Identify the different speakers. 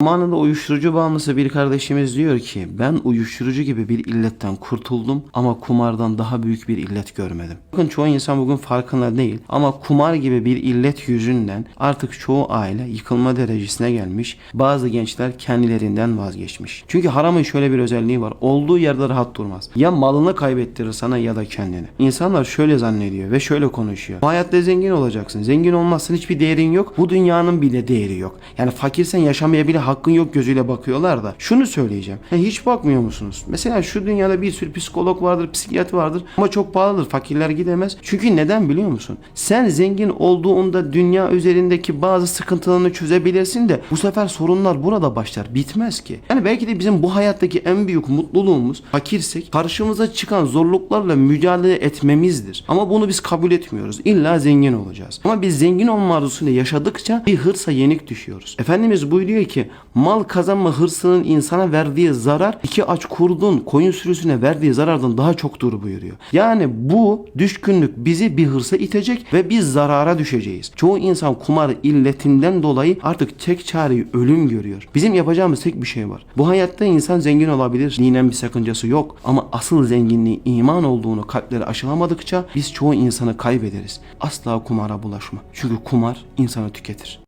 Speaker 1: Zamanında uyuşturucu bağımlısı bir kardeşimiz diyor ki ben uyuşturucu gibi bir illetten kurtuldum ama kumardan daha büyük bir illet görmedim. Bakın çoğu insan bugün farkında değil ama kumar gibi bir illet yüzünden artık çoğu aile yıkılma derecesine gelmiş. Bazı gençler kendilerinden vazgeçmiş. Çünkü haramın şöyle bir özelliği var. Olduğu yerde rahat durmaz. Ya malını kaybettirir sana ya da kendini. İnsanlar şöyle zannediyor ve şöyle konuşuyor. Bu hayatta zengin olacaksın. Zengin olmazsan hiçbir değerin yok. Bu dünyanın bile değeri yok. Yani fakirsen yaşamaya bile hakkın yok gözüyle bakıyorlar da. Şunu söyleyeceğim. Ya hiç bakmıyor musunuz? Mesela şu dünyada bir sürü psikolog vardır, psikiyatr vardır ama çok pahalıdır. Fakirler gidemez. Çünkü neden biliyor musun? Sen zengin olduğunda dünya üzerindeki bazı sıkıntılarını çözebilirsin de bu sefer sorunlar burada başlar. Bitmez ki. Yani belki de bizim bu hayattaki en büyük mutluluğumuz fakirsek karşımıza çıkan zorluklarla mücadele etmemizdir. Ama bunu biz kabul etmiyoruz. İlla zengin olacağız. Ama biz zengin olma arzusuyla yaşadıkça bir hırsa yenik düşüyoruz. Efendimiz buyuruyor ki mal kazanma hırsının insana verdiği zarar iki aç kurdun koyun sürüsüne verdiği zarardan daha çoktur buyuruyor. Yani bu düşkünlük bizi bir hırsa itecek ve biz zarara düşeceğiz. Çoğu insan kumar illetinden dolayı artık tek çareyi ölüm görüyor. Bizim yapacağımız tek bir şey var. Bu hayatta insan zengin olabilir. Dinen bir sakıncası yok. Ama asıl zenginliği iman olduğunu kalpleri aşılamadıkça biz çoğu insanı kaybederiz. Asla kumara bulaşma. Çünkü kumar insanı tüketir.